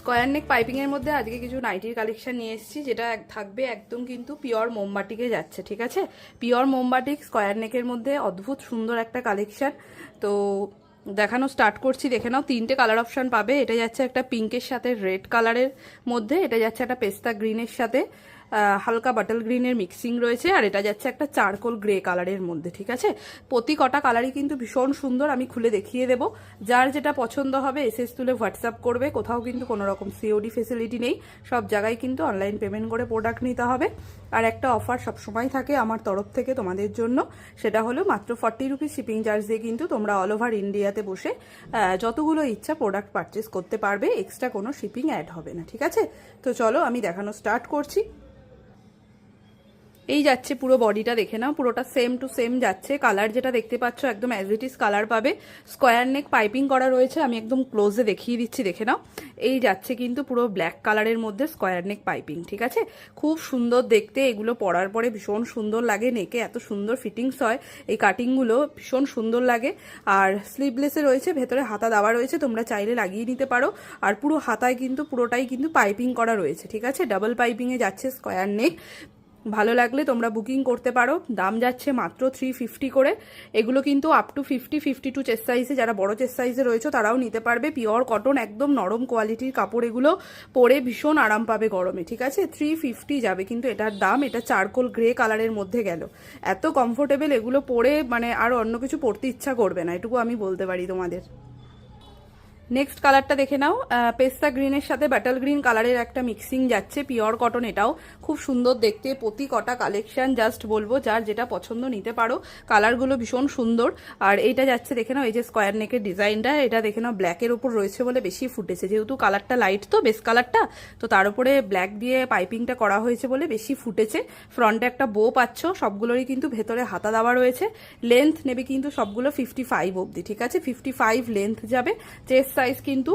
Square নেক পাইপিংয়ের মধ্যে আজকে কিছু নাইটির কালেকশন নিয়ে এসেছি, যেটা থাকবে একদম কিন্তু পিওর মোমবাটিকে যাচ্ছে, ঠিক আছে? পিওর মোমবাটিক স্কোয়ার নেকের মধ্যে অদ্ভুত সুন্দর একটা কালেকশন তো দেখানো স্টার্ট করছি, দেখে নাও, তিনটে কালার অপশান পাবে। এটা যাচ্ছে একটা পিঙ্কের সাথে রেড কালারের মধ্যে, এটা যাচ্ছে একটা পেস্তা গ্রিনের সাথে। হালকা বাটল গ্রিনের মিক্সিং রয়েছে, আর এটা যাচ্ছে একটা চারকোল গ্রে কালারের মধ্যে, ঠিক আছে? প্রতি কটা কালারই কিন্তু ভীষণ সুন্দর, আমি খুলে দেখিয়ে দেবো। যার যেটা পছন্দ হবে এসএস তুলে হোয়াটসঅ্যাপ করবে, কোথাও কিন্তু কোনো রকম সিওডি ফেসিলিটি নেই, সব জায়গায় কিন্তু অনলাইন পেমেন্ট করে প্রোডাক্ট নিতে হবে। আর একটা অফার সবসময় থাকে আমার তরফ থেকে তোমাদের জন্য, সেটা হলো মাত্র ফর্টি রুপিস শিপিং চার্জ দিয়ে কিন্তু তোমরা অল ওভার ইন্ডিয়াতে বসে যতগুলো ইচ্ছা প্রোডাক্ট পারচেস করতে পারবে এক্সট্রা কোনো শিপিং অ্যাড হবে না, ঠিক আছে? তো চলো আমি দেখানো স্টার্ট করছি। এই যাচ্ছে পুরো বডিটা, দেখে নাও, পুরোটা সেম টু সেম যাচ্ছে। কালার যেটা দেখতে পাচ্ছ, একদম অ্যাজ ইট ইজ কালার পাবে। স্কোয়ার নেক পাইপিং করা রয়েছে, আমি একদম ক্লোজে দেখিয়ে দিচ্ছি, দেখে নাও। এই যাচ্ছে কিন্তু পুরো ব্ল্যাক কালারের মধ্যে স্কোয়ার নেক পাইপিং ঠিক আছে? খুব সুন্দর দেখতে, এগুলো পরার পরে ভীষণ সুন্দর লাগে নেকে এত সুন্দর ফিটিংস হয়। এই কাটিংগুলো ভীষণ সুন্দর লাগে। আর স্লিভলেসে রয়েছে, ভেতরে হাতা দেওয়া রয়েছে, তোমরা চাইলে লাগিয়ে নিতে পারো। আর পুরো হাতায় কিন্তু, পুরোটাই কিন্তু পাইপিং করা রয়েছে, ঠিক আছে? ডাবল পাইপিংয়ে যাচ্ছে স্কোয়ার নেক ভালো লাগলে তোমরা বুকিং করতে পারো। দাম যাচ্ছে মাত্র থ্রি ফিফটি করে। এগুলো কিন্তু up to fifty fifty two chest সাইজে যারা বড় চেস্ট সাইজে রয়েছে, তারাও নিতে পারবে। পিওর কটন একদম নরম কোয়ালিটির কাপড় এগুলো পরে ভীষণ আরাম পাবে গরমে, ঠিক আছে? থ্রি ফিফটি যাবে, কিন্তু এটার দাম, এটা চারকোল গ্রে কালারের মধ্যে গেল। এত কমফোর্টেবল এগুলো পরে মানে আর অন্য কিছু পরতে ইচ্ছা করবে না। এটুকু আমি বলতে পারি তোমাদের। নেক্সট কালারটা দেখে নাও। পেস্তা গ্রিনের সাথে ব্যাটল গ্রিন কালারের একটা মিক্সিং যাচ্ছে পিওর কটন এটাও। খুব সুন্দর দেখতে, প্রতি কটা কালেকশন জাস্ট বলব, যার যেটা পছন্দ নিতে পারো। কালারগুলো ভীষণ সুন্দর। আর এইটা যাচ্ছে, দেখে নাও, এই যে স্কোয়ার নেকের ডিজাইনটা এটা দেখে নাও ব্ল্যাকের উপর রয়েছে বলে বেশি ফুটেছে। যেহেতু কালারটা লাইট তো বেস কালারটা তো তার উপরে ব্ল্যাক দিয়ে পাইপিংটা করা হয়েছে বলে বেশি ফুটেছে। ফ্রন্টে একটা বো পাচ্ছ, সবগুলোরই কিন্তু ভেতরে হাতা দেওয়া রয়েছে। লেন্থ নেবে কিন্তু সবগুলো ফিফটি ফাইভ অবধি, ঠিক আছে? ফিফটি ফাইভ লেন্থ যাবে। চেস্ট সাইজ কিন্তু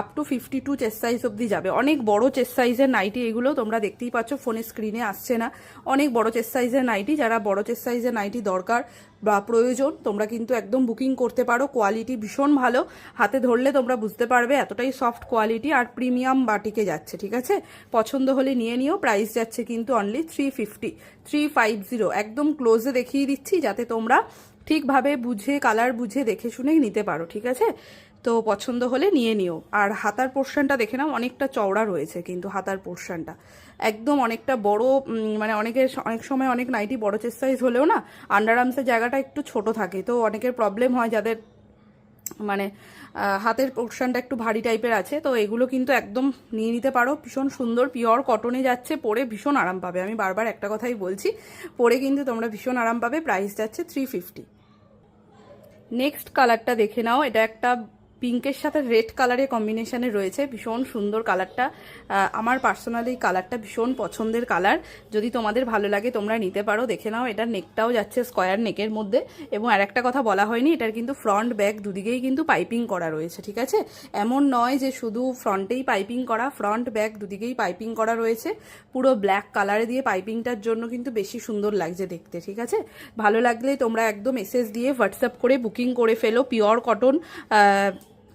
up to fifty two chest size অবধি যাবে। অনেক বড় চেস্ট সাইজের নাইটি এগুলো তোমরা দেখতেই পাচ্ছ ফোনের স্ক্রিনে আসছে না। অনেক বড় চেস্ট সাইজের নাইটি, যারা বড় চেস্ট সাইজের নাইটি দরকার বা প্রয়োজন, তোমরা কিন্তু একদম বুকিং করতে পারো। কোয়ালিটি ভীষণ ভালো। হাতে ধরলে তোমরা বুঝতে পারবে এতটাই সফট কোয়ালিটি আর প্রিমিয়াম বাটিকে যাচ্ছে, ঠিক আছে? পছন্দ হলে নিয়ে নিও প্রাইস যাচ্ছে কিন্তু only three fifty three five zero একদম ক্লোজে দেখিয়ে দিচ্ছি যাতে তোমরা ঠিকভাবে বুঝে কালার বুঝে দেখে শুনে নিতে পারো, ঠিক আছে? তো পছন্দ হলে নিয়ে নিও। আর হাতার পোর্শনটা দেখে নাও, অনেকটা চওড়া রয়েছে কিন্তু হাতার পোর্শনটা। একদম অনেকটা বড় মানে অনেকের অনেক সময় অনেক নাইটি বড় চেস্ট সাইজ হলেও না আন্ডার আর্মসের জায়গাটা একটু ছোট থাকে। তো অনেকের প্রবলেম হয় যাদের মানে হাতের পোর্শনটা একটু ভারী টাইপের আছে। তো এগুলো কিন্তু একদম নিয়ে নিতে পারো। ভীষণ সুন্দর পিওর কটনে যাচ্ছে, পরে ভীষণ আরাম পাবে। আমি বারবার একটা কথাই বলছি, পরে কিন্তু তোমরা ভীষণ আরাম পাবে। প্রাইস যাচ্ছে থ্রি ফিফটি নেক্সট কালারটা দেখে নাও। এটা একটা পিঙ্কের সাথে রেড কালারের কম্বিনেশানে রয়েছে, ভীষণ সুন্দর কালারটা। আমার পার্সোনালি কালারটা ভীষণ পছন্দের কালার। যদি তোমাদের ভালো লাগে তোমরা নিতে পারো। দেখে নাও, এটার নেকটাও যাচ্ছে স্কোয়ার নেকের মধ্যে। এবং আর একটা কথা বলা হয়নি, এটার কিন্তু ফ্রন্ট ব্যাক দুদিকেই কিন্তু পাইপিং করা রয়েছে, ঠিক আছে? এমন নয় যে শুধু ফ্রন্টেই পাইপিং করা, ফ্রন্ট ব্যাক দুদিকেই পাইপিং করা রয়েছে। পুরো ব্ল্যাক কালারে দিয়ে পাইপিংটার জন্য কিন্তু বেশি সুন্দর লাগছে দেখতে, ঠিক আছে? ভালো লাগলে তোমরা একদম এসএস দিয়ে হোয়াটসঅ্যাপ করে বুকিং করে ফেলো। পিওর কটন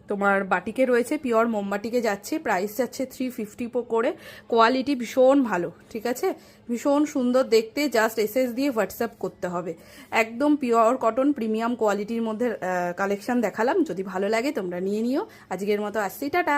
তোমার বাটিকে রয়েছে পিওর মোমবাটিকে যাচ্ছে প্রাইস যাচ্ছে থ্রি ফিফটি করে। কোয়ালিটি ভীষণ ভালো, ঠিক আছে? ভীষণ সুন্দর দেখতে জাস্ট এসএস দিয়ে হোয়াটসঅ্যাপ করতে হবে। একদম পিওর কটন প্রিমিয়াম কোয়ালিটির মধ্যে কালেকশন দেখালাম। যদি ভালো লাগে তোমরা নিয়ে নিও। আজকের মতো আসছি, টাটা!